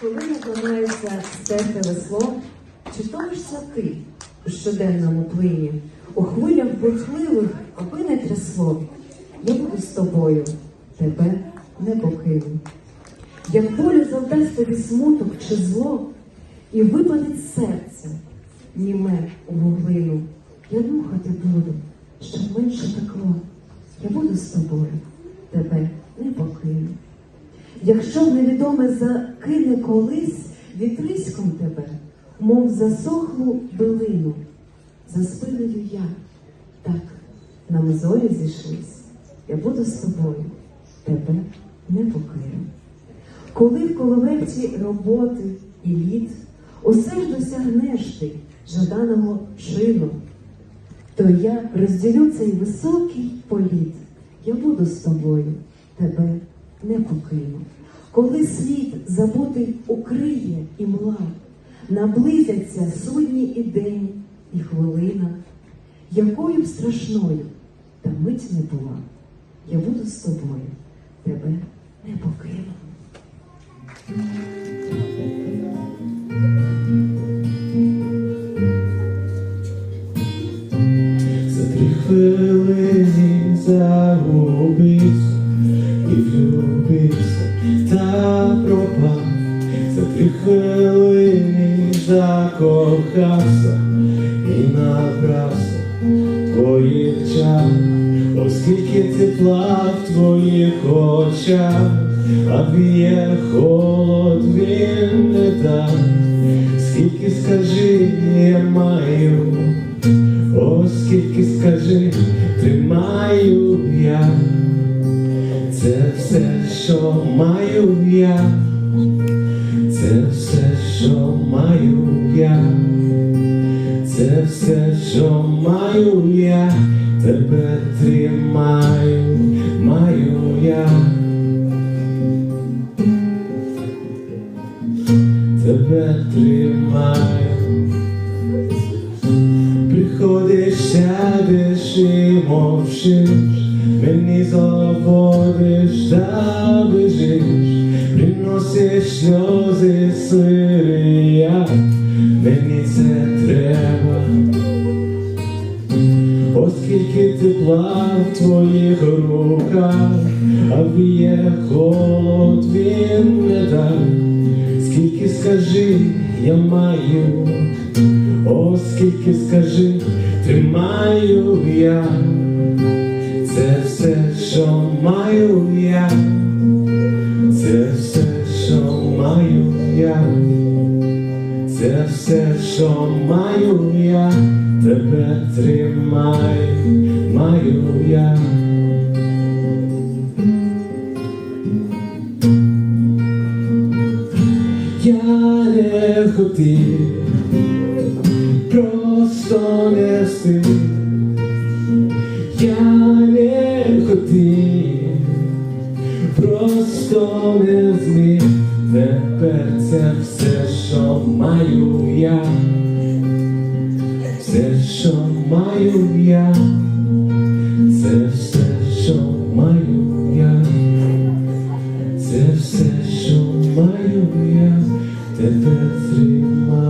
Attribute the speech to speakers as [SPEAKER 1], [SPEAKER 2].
[SPEAKER 1] Коли наклонається серце весло, чи томишся ти у щоденному плині? У хвилях бурхливих, аби не трясло, я буду з тобою, тебе не покину. Як болю завдасть тобі смуток чи зло, і випадить серце, німе у вуглину, я нюхати буду, щоб менше текло. Я буду з тобою, тебе не покину. Якщо невідоме закине колись вітриськом тебе, мов засохлу билину, за спиною я, так, нам зорі зійшлись, я буду з тобою, тебе не покину. Коли в коловерці роботи і літ, усе ж досягнеш ти жаданого чину, то я розділю цей високий політ. Я буду з тобою, тебе не покину. Коли світ забути укриє і мла, наблизяться судні і день, і хвилина, якою б страшною та мить не була, я буду з тобою, тебе не покину.
[SPEAKER 2] Три хвилини закохався і набрався твоїх чар, оскільки тепла в твоїх очах, а віє холод він не дасть. Скільки скажи, я маю. О, скільки скажи, тримаю я, це все, що маю я, це все, що маю я, це все, що маю я, тебе тримаю, маю я. Тебе тримаю. Приходиш, сядеш і мовчиш, мені заводиш та бежиш, приносиш сльози сирія, мені це треба, оскільки тепла в твоїх руках, а віє холод він не дасть, скільки скажи, я маю. О, скільки скажи, тримаю я, це все, що маю я, це все, що маю я, це все, що маю я, тебе тримаю, маю я. Я не хотів просто не встиг, я не хотів, просто не зміг, тепер це все, що маю я, все, що маю я, це все, що маю я, це все, що маю я, тепер тримаю.